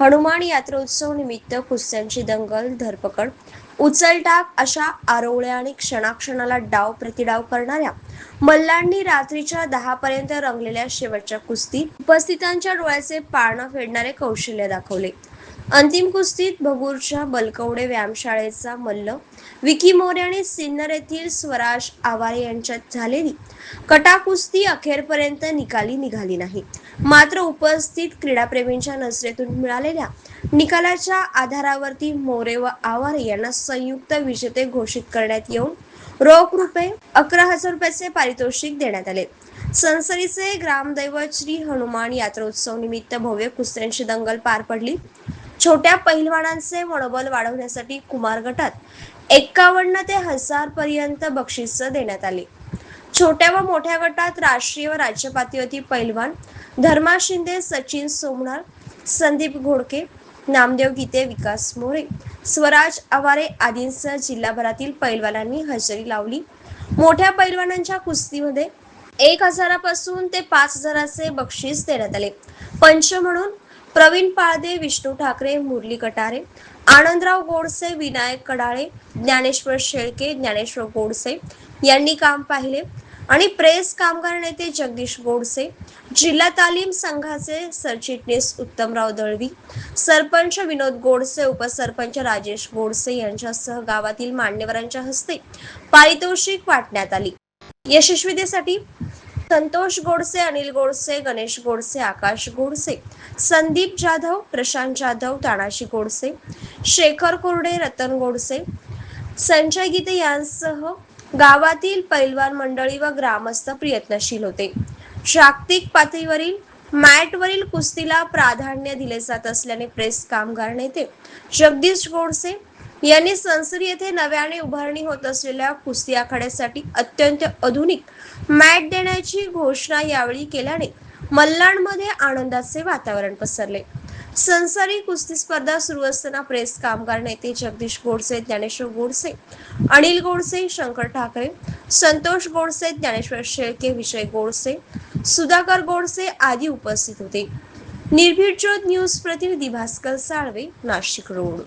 हनुमान यात्रोत्सव निमित्त कुस्त्यांची दंगल धरपकड उचलटाक अशा आरोळ्या आणि क्षणाक्षणाला डाव प्रतिडाव करणाऱ्या मल्लांनी रात्रीच्या दहा पर्यंत रंगलेल्या शेवटच्या कुस्ती उपस्थितांच्या डोळ्याचे पाळणं फेडणारे कौशल्य दाखवले. अंतिम कुस्तीत भगूरच्या बलकवडे व्यायामशाळेचा मल्ल विकी मोरे आणि सिन्नर येथील स्वराज आवारे यांच्यात झालेली कटाकुस्ती अखेरपर्यंत निकाली निघाली नाही. मात्र उपस्थित क्रीडाप्रेमींच्या नजरेतून मिळालेल्या निकालाच्या आधारावरती मोरे व आवारे यांना संयुक्त विजेते घोषित करण्यात येऊन रोख रुपये अकरा हजार रुपयाचे पारितोषिक देण्यात आले. सनसरीचे ग्रामदैवत श्री हनुमान यात्रोत्सव निमित्त भव्य कुस्त्यांची दंगल पार पडली. छोट्या पहिलवानांचे मनोबल वाढवण्यासाठी कुमार गटात एक्कावन्न ते हजार पर्यंत बक्षीस देण्यात आले. छोट्या व मोठ्या गटात राष्ट्रीय व राज्य पातळीवरती पैलवान धर्मा शिंदे सचिन सोमणार संदीप घोडके नामदेव गीते विकास मोरे स्वराज आवारे आदींसह जिल्हाभरातील पैलवानांनी हजेरी लावली. मोठ्या पैलवानांच्या कुस्तीमध्ये एक हजारापासून ते पाच हजाराचे बक्षीस देण्यात आले. पंच म्हणून प्रवीण पाळदे विष्णू ठाकरे मुरली कटारे आनंदराव गोडसे विनायक कडाळे ज्ञानेश्वर शेळके ज्ञानेश्वर गोडसे यांनी काम पाहिले. आणि प्रेस कामगार नेते जगदीश गोडसे जिल्हा तालीम संघाचे सरचिटणीस उत्तमराव दळवी सरपंच विनोद गोडसे उपसरपंच राजेश गोडसे यांच्यासह गावातील मान्यवरांच्या हस्ते पारितोषिक वाटण्यात आली. यशस्वीतेसाठी संतोष गोडसे अनिल गोडसे गणेश गोडसे आकाश गोडसे संदीप जाधव प्रशांत जाधव तानाशी गोडसे शेखर कोरडे रतन गोडसे संजय गीते यांसह गावातील पैलवान मंडळी व ग्रामस्थ प्रयत्नशील होते. जागतिक पातळीवरील मॅटवरील कुस्तीला प्राधान्य दिले जात असल्याने प्रेस कामगार नेते जगदीश गोडसे यांनी संसरी येथे नव्याने उभारणी होत असलेल्या कुस्ती आखाड्यासाठी अत्यंत आधुनिक मॅट देण्याची घोषणा यावेळी केल्याने मल्लांमध्ये आनंदाचे वातावरण पसरले. संसारी कुस्ती स्पर्धा सुरू असताना प्रेस कामगार नेते जगदीश गोडसे ज्ञानेश्वर गोडसे अनिल गोडसे शंकर ठाकरे संतोष गोडसे ज्ञानेश्वर शेळके विजय गोडसे सुधाकर गोडसे आदी उपस्थित होते. निर्भीड ज्योत न्यूज प्रतिनिधी भास्कर साळवे नाशिक रोड.